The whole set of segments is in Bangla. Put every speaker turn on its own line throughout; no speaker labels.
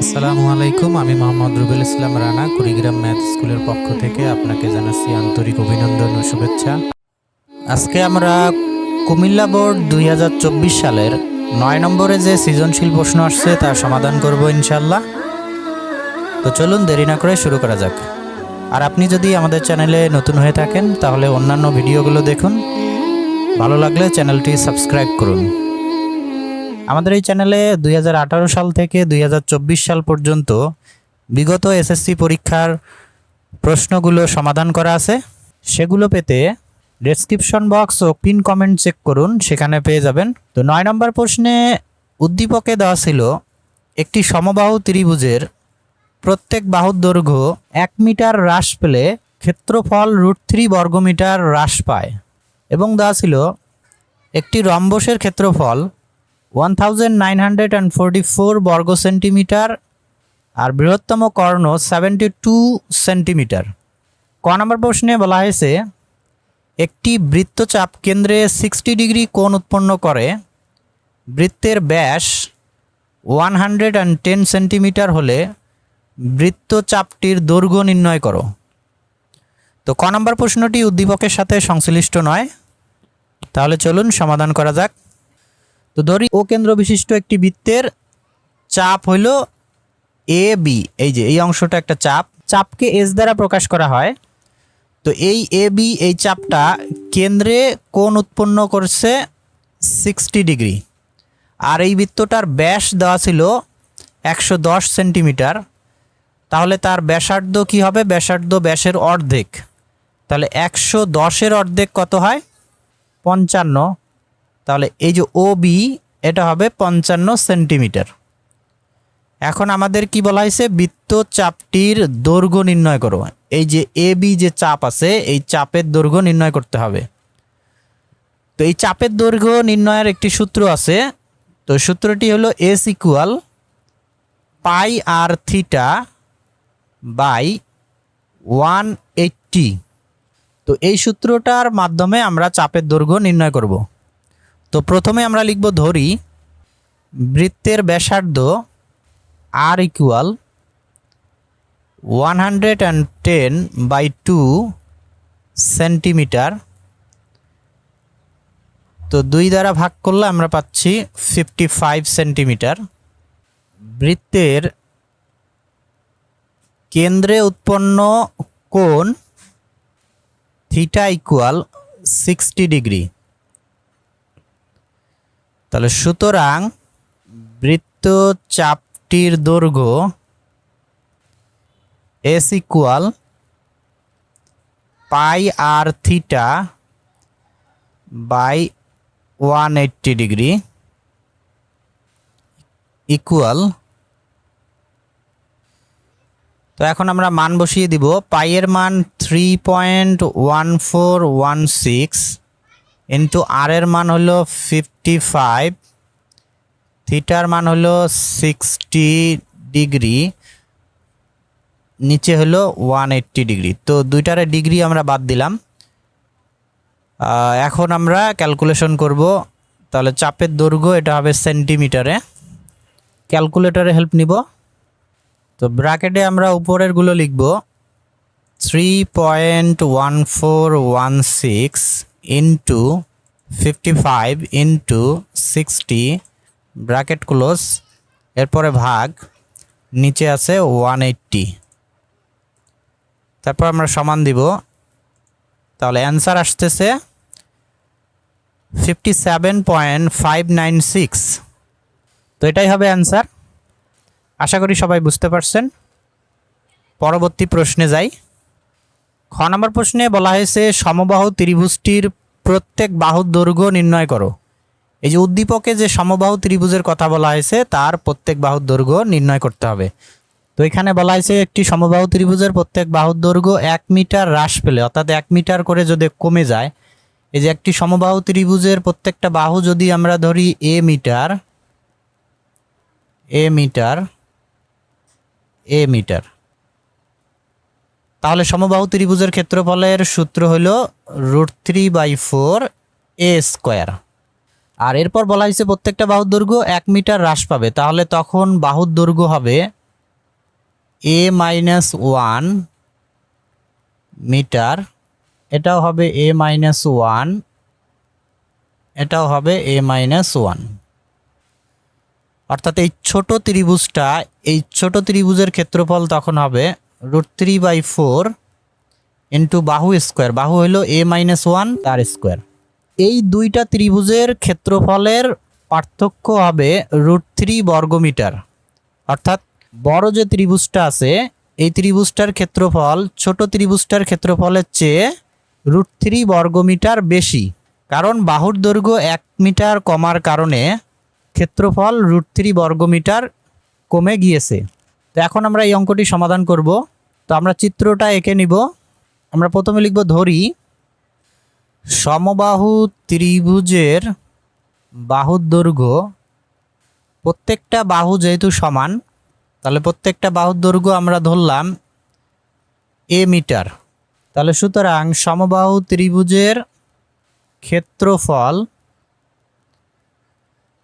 আসসালামু আলাইকুম, আমি মোহাম্মদ রুবেল ইসলাম রানা, কুড়িগ্রাম ম্যাথ স্কুলের পক্ষ থেকে আপনাকে জানাচ্ছি আন্তরিক অভিনন্দন ও শুভেচ্ছা। আজকে আমরা কুমিল্লা বোর্ড দুই হাজার চব্বিশ সালের নয় নম্বরে যে সৃজনশীল প্রশ্ন আসছে তার সমাধান করব ইনশাল্লাহ তো চলুন দেরি না করে শুরু করা যাক। আর আপনি যদি আমাদের চ্যানেলে নতুন হয়ে থাকেন, তাহলে অন্যান্য ভিডিওগুলো দেখুন। ভালো লাগলে চ্যানেলটি সাবস্ক্রাইব করুন। আমাদের এই চ্যানেলে দুই হাজার আঠারো সাল থেকে দুই হাজার চব্বিশ সাল পর্যন্ত বিগত এসএসসি পরীক্ষার প্রশ্নগুলো সমাধান করা আছে। সেগুলো পেতে ডেসক্রিপশন বক্স ও পিন কমেন্ট চেক করুন, সেখানে পেয়ে যাবেন। তো নয় নম্বর প্রশ্নে উদ্দীপকে দেওয়া ছিল একটি সমবাহু ত্রিভুজের প্রত্যেক বাহুর দৈর্ঘ্য এক মিটার হ্রাস পেলে ক্ষেত্রফল রুট থ্রি বর্গমিটার হ্রাস পায়। এবং দেওয়া ছিল একটি রম্বসের ক্ষেত্রফল one thousand nine hundred and forty four বর্গ সেন্টিমিটার আর বৃহত্তম কর্ণ সেভেন্টি টু সেন্টিমিটার। ক নম্বর প্রশ্নে বলা হয়েছে, একটি বৃত্তচাপ কেন্দ্রে সিক্সটি ডিগ্রি কোণ উৎপন্ন করে, বৃত্তের ব্যাস one hundred and ten centimetre হলে বৃত্তচাপটির দৈর্ঘ্য নির্ণয় করো। তো ক নম্বর প্রশ্নটি উদ্দীপকের সাথে সংশ্লিষ্ট নয়। তাহলে চলুন সমাধান করা যাক। তো ধরি ও কেন্দ্র বিশিষ্ট একটি বৃত্তের চাপ হইল এ, বি। এই যে, এই অংশটা একটা চাপ। চাপকে এস দ্বারা প্রকাশ করা হয়। তো এই এ, বি, এই চাপটা কেন্দ্রে কোন উৎপন্ন করছে সিক্সটি ডিগ্রি। আর এই বৃত্তটার ব্যাস দেওয়া ছিল একশো দশ সেন্টিমিটার। তাহলে তার ব্যাসার্ধ কি হবে? ব্যাসার্ধ ব্যাসের অর্ধেক। তাহলে একশো দশের অর্ধেক কত হয়? পঞ্চান্ন। তাহলে এই যে ও বি এটা হবে পঞ্চান্ন সেন্টিমিটার। এখন আমাদের কি বলা হয়েছে? বৃত্ত চাপটির দৈর্ঘ্য নির্ণয় করো। এই যে এ বি যে চাপ আছে, এই চাপের দৈর্ঘ্য নির্ণয় করতে হবে। তো এই চাপের দৈর্ঘ্য নির্ণয়ের একটি সূত্র আছে। তো সূত্রটি হলো S equal pi R theta by one eighty তো এই সূত্রটার মাধ্যমে আমরা চাপের দৈর্ঘ্য নির্ণয় করব। তো প্রথমে আমরা লিখব ধরি, বৃত্তের ব্যাসার্ধ R equal one hundred and ten by two centimetre তো দুই দ্বারা ভাগ করলে আমরা পাচ্ছি ফিফটি ফাইভ সেন্টিমিটার বৃত্তের কেন্দ্রে উৎপন্ন কোণ থিটা ইকুয়াল সিক্সটি ডিগ্রি তাহলে সুতরাং বৃত্তচাপটির দৈর্ঘ্য S equal pi R theta by one eighty degree equal তো এখন আমরা মান বসিয়ে দিব। পাইয়ের মান three point one four one six into R এর মান হলো ফিফটি ফাইভ থিটার মান হলো সিক্সটি ডিগ্রি নিচে হলো ওয়ান এইট্টি ডিগ্রি তো দুইটারে ডিগ্রি আমরা বাদ দিলাম। এখন আমরা ক্যালকুলেশন করব। তাহলে চাপের দৈর্ঘ্য এটা হবে সেন্টিমিটারে ক্যালকুলেটরে হেল্প নিব। তো ব্র্যাকেটে আমরা উপরেরগুলো লিখব। Three point one four one six into fifty five into sixty bracket close এরপরে ভাগ, নিচে আছে ওয়ান এইট্টি তারপর আমরা সমান দিব। তাহলে অ্যান্সার আসতেছে fifty seven point five nine six তো এটাই হবে অ্যান্সার আশা করি সবাই বুঝতে পারছেন। পরবর্তী প্রশ্নে যাই। খ নম্বর প্রশ্নে বলা হয়েছে, সমবাহু ত্রিভুজটির প্রত্যেক বাহুর দৈর্ঘ্য নির্ণয় করো। এই যে উদ্দীপকে যে সমবাহু ত্রিভুজের কথা বলা হয়েছে, তার প্রত্যেক বাহুর দৈর্ঘ্য নির্ণয় করতে হবে। তো এখানে বলা হয়েছে, একটি সমবাহু ত্রিভুজের প্রত্যেক বাহুর দৈর্ঘ্য এক মিটার হ্রাস পেলে, অর্থাৎ এক মিটার করে যদি কমে যায়, এই যে একটি সমবাহু ত্রিভুজের প্রত্যেকটা বাহু যদি আমরা ধরি A metre A metre A metre. তাহলে সমবাহু ত্রিভুজের ক্ষেত্রফলের সূত্র হলো root three by four A square. আর এরপর বলা হয়েছে প্রত্যেকটা বাহুর দৈর্ঘ্য এক মিটার হ্রাস পাবে। তাহলে তখন বাহুর দৈর্ঘ্য হবে এ মাইনাস ওয়ান মিটার, এটাও হবে এ মাইনাস ওয়ান, এটাও হবে এ মাইনাস ওয়ান। অর্থাৎ এই ছোট ত্রিভুজটা, এই ছোট ত্রিভুজের ক্ষেত্রফল তখন হবে root three by four into বাহু স্কোয়ার বাহু হলো এ মাইনাস ওয়ান তার স্কোয়ার এই দুইটা ত্রিভুজের ক্ষেত্রফলের পার্থক্য হবে রুট থ্রি বর্গমিটার। অর্থাৎ বড় যে ত্রিভুজটা আছে, এই ত্রিভুজটার ক্ষেত্রফল, ছোট ত্রিভুজটার ক্ষেত্রফলের চেয়ে রুট থ্রি বর্গমিটার বেশি। কারণ বাহুর দৈর্ঘ্য এক মিটার কমার কারণে ক্ষেত্রফল রুট থ্রি বর্গমিটার কমে গিয়েছে। তো এখন আমরা এই অঙ্কটি সমাধান করব। তো আমরা চিত্রটা এঁকে নিব। আমরা প্রথমে লিখব ধরি, সমবাহু ত্রিভুজের বাহুর দৈর্ঘ্য প্রত্যেকটা বাহু যেহেতু সমান, তাহলে প্রত্যেকটা বাহুর দৈর্ঘ্য আমরা ধরলাম এ মিটার। তাহলে সুতরাং সমবাহু ত্রিভুজের ক্ষেত্রফল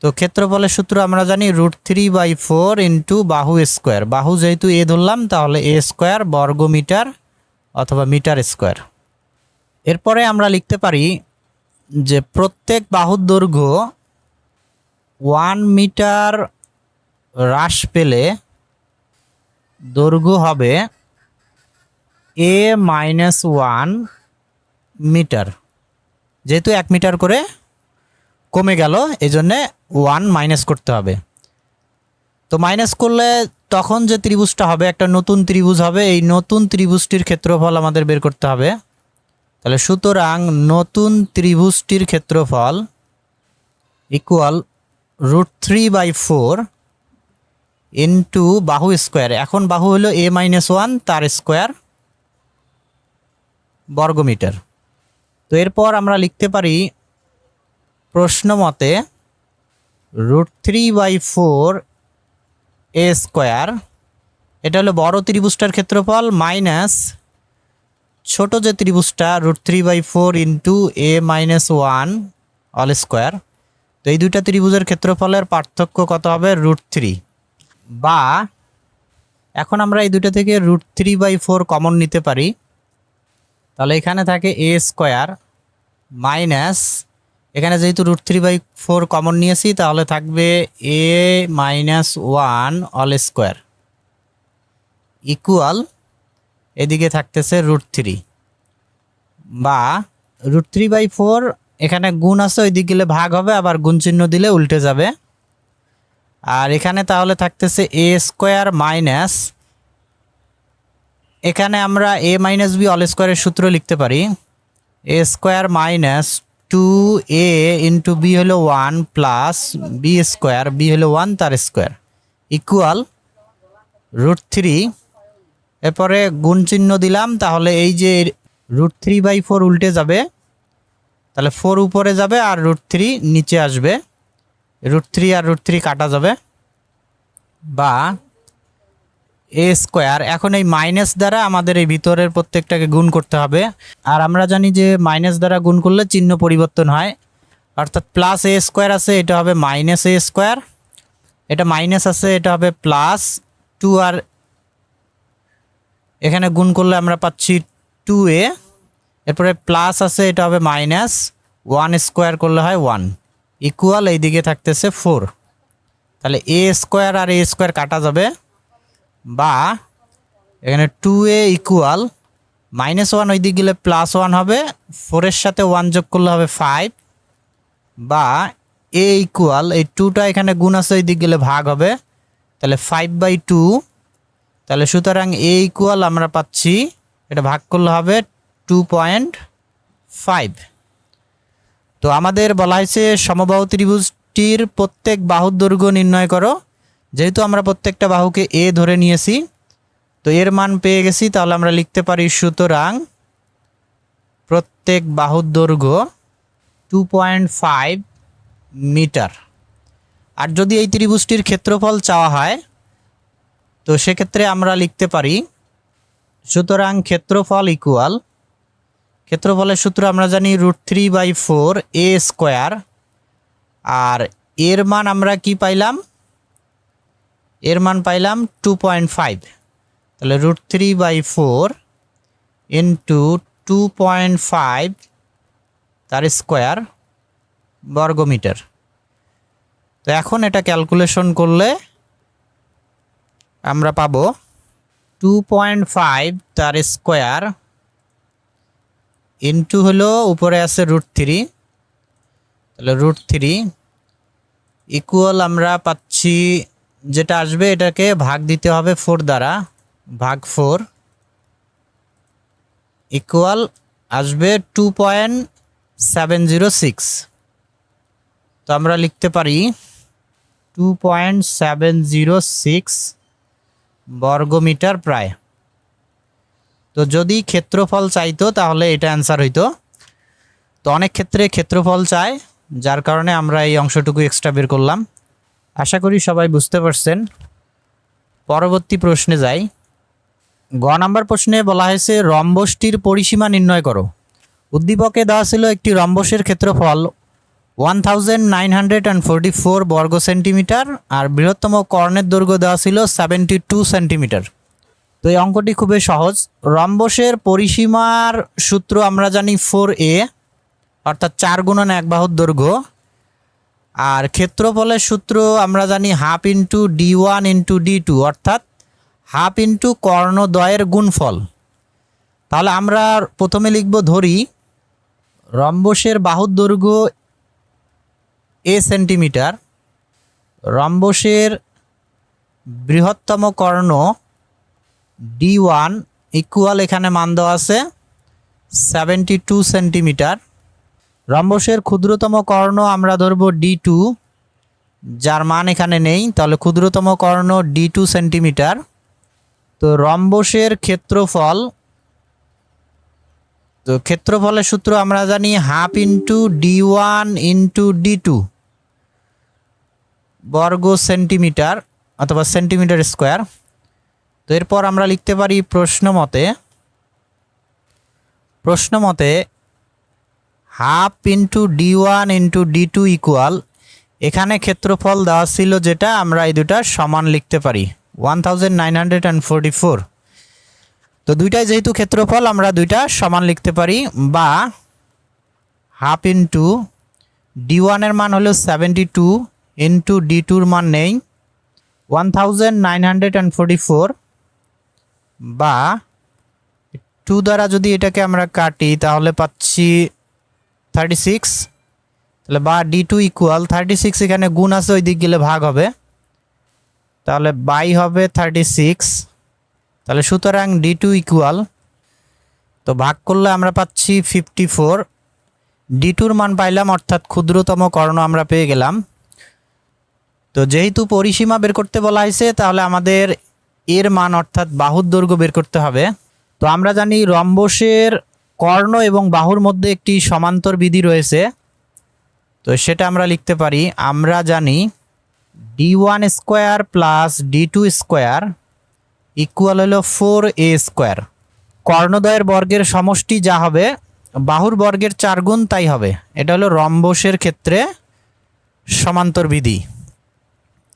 তো ক্ষেত্রফলের সূত্র আমরা জানি root three by four into বাহু স্কোয়ার। বাহু যেহেতু এ ধরলাম, তাহলে এ স্কোয়ার বর্গ মিটার অথবা মিটার স্কোয়ার। এরপরে আমরা লিখতে পারি যে প্রত্যেক বাহুর দৈর্ঘ্য ওয়ান মিটার হ্রাস পেলে দৈর্ঘ্য হবে এ মাইনাস ওয়ান মিটার। যেহেতু এক মিটার করে কমে গেল এই জন্যে ওয়ান মাইনাস করতে হবে। তো মাইনাস করলে তখন যে ত্রিভুজটা হবে, একটা নতুন ত্রিভুজ হবে, এই নতুন ত্রিভুজটির ক্ষেত্রফল আমাদের বের করতে হবে। তাহলে সুতরাং নতুন ত্রিভুজটির ক্ষেত্রফল equal root three by four into বাহু স্কোয়ার এখন বাহু হলো এ মাইনাস ওয়ান তার স্কোয়ার বর্গমিটার। তো এরপর আমরা লিখতে পারি প্রশ্ন মতে root three by four A square, এটা হলো বড় ত্রিভুজটার ক্ষেত্রফল, মাইনাস ছোট যে ত্রিভুজটা, root three by four into A minus one all square, তো এই দুইটা ত্রিভুজের ক্ষেত্রফলের পার্থক্য কত হবে? Root three. বা এখন আমরা এই দুটো থেকে root three by four common নিতে পারি, তাহলে এখানে থাকে এ স্কোয়ার মাইনাস এখানে যেহেতু root three by four common নিয়েছি, তাহলে থাকবে A minus one all square equal এদিকে থাকতেছে রুট থ্রি বা রুট থ্রি বাই ফোর এখানে গুণ আছে ওই দিক গেলে ভাগ হবে, আবার গুণ চিহ্ন দিলে উল্টে যাবে। আর এখানে তাহলে থাকতেছে এ স্কোয়ার মাইনাস এখানে আমরা এ মাইনাস বি অল স্কোয়ারের সূত্র লিখতে পারি। A square minus two A into B হলো one plus B square B হলো ওয়ান তার স্কোয়ার ইকুয়াল রুট থ্রি এরপরে গুণ চিহ্ন দিলাম, তাহলে এই যে রুট থ্রি বাই ফোর উল্টে যাবে, তাহলে ফোর উপরে যাবে আর রুট থ্রি নিচে আসবে। রুট থ্রি আর রুট থ্রি কাটা যাবে। বা এ স্কোয়ার এখন এই মাইনাস দ্বারা আমাদের এই ভিতরের প্রত্যেকটাকে গুণ করতে হবে। আর আমরা জানি যে মাইনাস দ্বারা গুণ করলে চিহ্ন পরিবর্তন হয়। অর্থাৎ প্লাস এ স্কোয়ার আছে, এটা হবে মাইনাস এ স্কোয়ার এটা মাইনাস আছে, এটা হবে প্লাস টু আর এখানে গুণ করলে আমরা পাচ্ছি টু এ এরপরে প্লাস আছে, এটা হবে মাইনাস ওয়ান স্কোয়ার করলে হয় ওয়ান ইকুয়াল এইদিকে থাকতেছে ফোর তাহলে A square R A square কাটা যাবে। বা এখানে two A equal minus one ওই দিক গেলে প্লাস ওয়ান হবে ফোরের সাথে ওয়ান যোগ করলে হবে ফাইভ বা এ ইকুয়াল এই টুটা এখানে গুণ আছে ওই দিক গেলে ভাগ হবে, তাহলে ফাইভ বাই টু তাহলে সুতরাং এ ইকুয়াল আমরা পাচ্ছি, এটা ভাগ করলে হবে টু পয়েন্ট ফাইভ তো আমাদের বলা হয়েছে সমবাহু ত্রিভুজটির প্রত্যেক বাহুর দৈর্ঘ্য নির্ণয় করো যেহেতু আমরা প্রত্যেকটা বাহুকে এ ধরে নিয়েছি, তো এর মান পেয়ে গেছি, তাহলে আমরা লিখতে পারি সুতরাং প্রত্যেক বাহুর দৈর্ঘ্য টু পয়েন্ট ফাইভ মিটার। আর যদি এই ত্রিভুজটির ক্ষেত্রফল চাওয়া হয়, তো সেক্ষেত্রে আমরা লিখতে পারি সুতরাং ক্ষেত্রফল ইকুয়াল ক্ষেত্রফলের সূত্র আমরা জানি root three by four A square আর এর মান আমরা কি পাইলাম? এর মান পাইলাম টু পয়েন্ট ফাইভ তাহলে root three by four into two point five তার স্কোয়ার বর্গমিটার। তো এখন এটা ক্যালকুলেশন করলে আমরা পাবো টু পয়েন্ট ফাইভ তার স্কোয়ার ইন্টু হলো উপরে আছে রুট থ্রি তাহলে রুট থ্রি ইকুয়াল আমরা পাচ্ছি যেটা আসবে এটাকে ভাগ দিতে হবে ফোর দ্বারা, ভাগ ফোর ইকুয়াল আসবে two point seven zero six তো আমরা লিখতে পারি two point seven zero six বর্গমিটার প্রায়। তো যদি ক্ষেত্রফল চাইতো তাহলে এটা অ্যান্সার হইতো। তো অনেক ক্ষেত্রে ক্ষেত্রফল চায়, যার কারণে আমরা এই অংশটুকু এক্সট্রা বের করলাম। আশা করি সবাই বুঝতে পারছেন। পরবর্তী প্রশ্নে যাই। গ নাম্বার প্রশ্নে বলা হয়েছে, রম্বসটির পরিসীমা নির্ণয় করো। উদ্দীপকে দেওয়া ছিল একটি রম্বসের ক্ষেত্রফল one thousand nine hundred and forty four বর্গ সেন্টিমিটার আর বৃহত্তম কর্ণের দৈর্ঘ্য দেওয়া ছিল সেভেন্টি টু সেন্টিমিটার। তো এই অঙ্কটি খুবই সহজ। রম্বসের পরিসীমার সূত্র আমরা জানি ফোর এ, অর্থাৎ চার গুণন এক বাহুর দৈর্ঘ্য। আর ক্ষেত্রফলের সূত্র আমরা জানি half into D one into D two, অর্থাৎ হাফ ইন্টু কর্ণদ্বয়ের গুণফল। তাহলে আমরা প্রথমে লিখব ধরি, রম্বসের বাহুর দৈর্ঘ্য এ সেন্টিমিটার, রম্বসের বৃহত্তম কর্ণ ডি ওয়ান ইকুয়াল এখানে মান দেওয়া আছে সেভেন্টি টু সেন্টিমিটার রম্বসের ক্ষুদ্রতম কর্ণ আমরা ধরব ডি টু যার মান এখানে নেই। তাহলে ক্ষুদ্রতম কর্ণ ডি টু সেন্টিমিটার। তো রম্বসের ক্ষেত্রফল, তো ক্ষেত্রফলের সূত্র আমরা জানি half into D one into D two বর্গ সেন্টিমিটার অথবা সেন্টিমিটার স্কোয়ার। তো এরপর আমরা লিখতে পারি প্রশ্ন মতে প্রশ্ন মতে half into D one into D two equal. এখানে ক্ষেত্রফল দেওয়া ছিল যেটা আমরা এই দুটা সমান লিখতে পারি। One thousand nine hundred and forty four. তো দুইটাই যেহেতু ক্ষেত্রফল, আমরা দুইটা সমান লিখতে পারি বা হাফ ইন্টু ডি ওয়ানের মান হলো সেভেন্টি টু ইন্টু ডি টুর মান নেই। One thousand nine hundred and forty four বা টু দ্বারা যদি এটাকে আমরা কাটি তাহলে পাচ্ছি থার্টি সিক্স তাহলে বা D two equal thirty six এখানে গুণ আছে, ওই দিক গেলে ভাগ হবে। তাহলে বাই হবে থার্টি সিক্স তাহলে সুতরাং ডি টু ইকুয়াল তো ভাগ করলে আমরা পাচ্ছি ফিফটি ফোর ডি টুর মান পাইলাম, অর্থাৎ ক্ষুদ্রতম কর্ণ আমরা পেয়ে গেলাম। তো যেহেতু পরিসীমা বের করতে বলা হয়েছে, তাহলে আমাদের এর মান অর্থাৎ বাহুর দৈর্ঘ্য বের করতে হবে। তো আমরা জানি রম্বসের কর্ণ এবং বাহুর মধ্যে একটি সমান্তর বিধি রয়েছে। তো সেটা আমরা লিখতে পারি, আমরা জানি D one square plus D two square equal হলো ফোর এ স্কোয়ার কর্ণদয়ের বর্গের সমষ্টি যা হবে, বাহুর বর্গের চার গুণ তাই হবে। এটা হলো রম্বসের ক্ষেত্রে সমান্তর বিধি।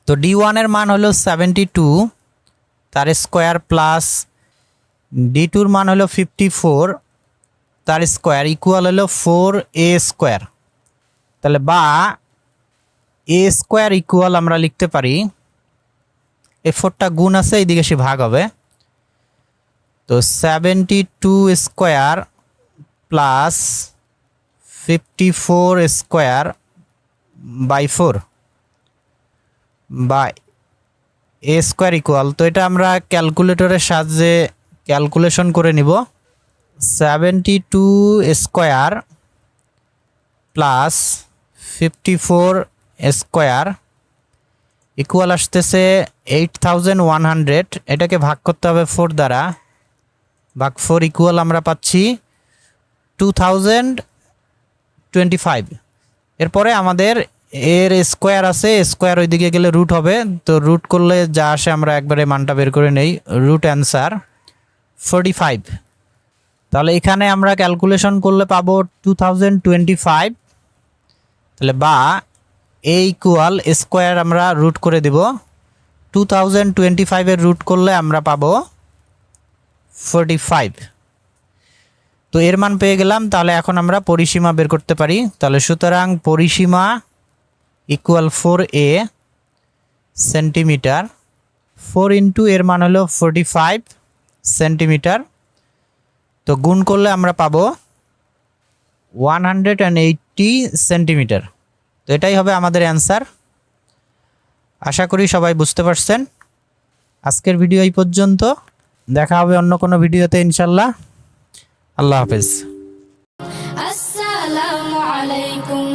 তো ডি ওয়ানের মান হলো সেভেন্টি টু তার স্কোয়ার প্লাস ডি টুর মান হলো ফিফটি ফোর তার স্কোয়ার ইকুয়াল হলো ফোর এ স্কোয়ার তাহলে বা এ স্কোয়ার ইকুয়াল আমরা লিখতে পারি এ ফোরটা গুণ আছে, এইদিকে সে ভাগ হবে। তো seventy two square plus fifty four square by four বা এ স্কোয়ার ইকুয়াল তো এটা আমরা ক্যালকুলেটরের সাহায্যে ক্যালকুলেশন করে নিব। Seventy two square plus fifty four square equal আসতেছে এইট থাউজেন্ড ওয়ান হান্ড্রেড এটাকে ভাগ করতে হবে ফোর দ্বারা। ভাগ ফোর ইকুয়াল আমরা পাচ্ছি টু থাউজেন্ড টোয়েন্টি ফাইভ এরপরে আমাদের এর স্কোয়ার আছে, স্কোয়ার ওইদিকে গেলে রুট হবে। তো রুট করলে যা আসে আমরা একবারে মানটা বের করে নেই। রুট অ্যান্সার ফোরটি ফাইভ তাহলে এখানে আমরা ক্যালকুলেশন করলে পাবো টু তাহলে বা এ ইকুয়াল স্কোয়ার আমরা রুট করে দেব। টু থাউজেন্ড টোয়েন্টি ফাইভের রুট করলে আমরা পাবো ফোরটি ফাইভ তো এর মান পেয়ে গেলাম, তাহলে এখন আমরা পরিসীমা বের করতে পারি। তাহলে সুতরাং পরিসীমা equal four A centimetre four into এর মান হলো ফোরটি ফাইভ সেন্টিমিটার তো গুণ করলে আমরা পাবো one hundred and eighty centimetre তো এটাই হবে আমাদের অ্যান্সার আশা করি সবাই বুঝতে পারছেন। আজকের ভিডিও এই পর্যন্ত। দেখা হবে অন্য কোনো ভিডিওতে ইনশাল্লাহ। আল্লাহ হাফেজ।
আসসালামু আলাইকুম।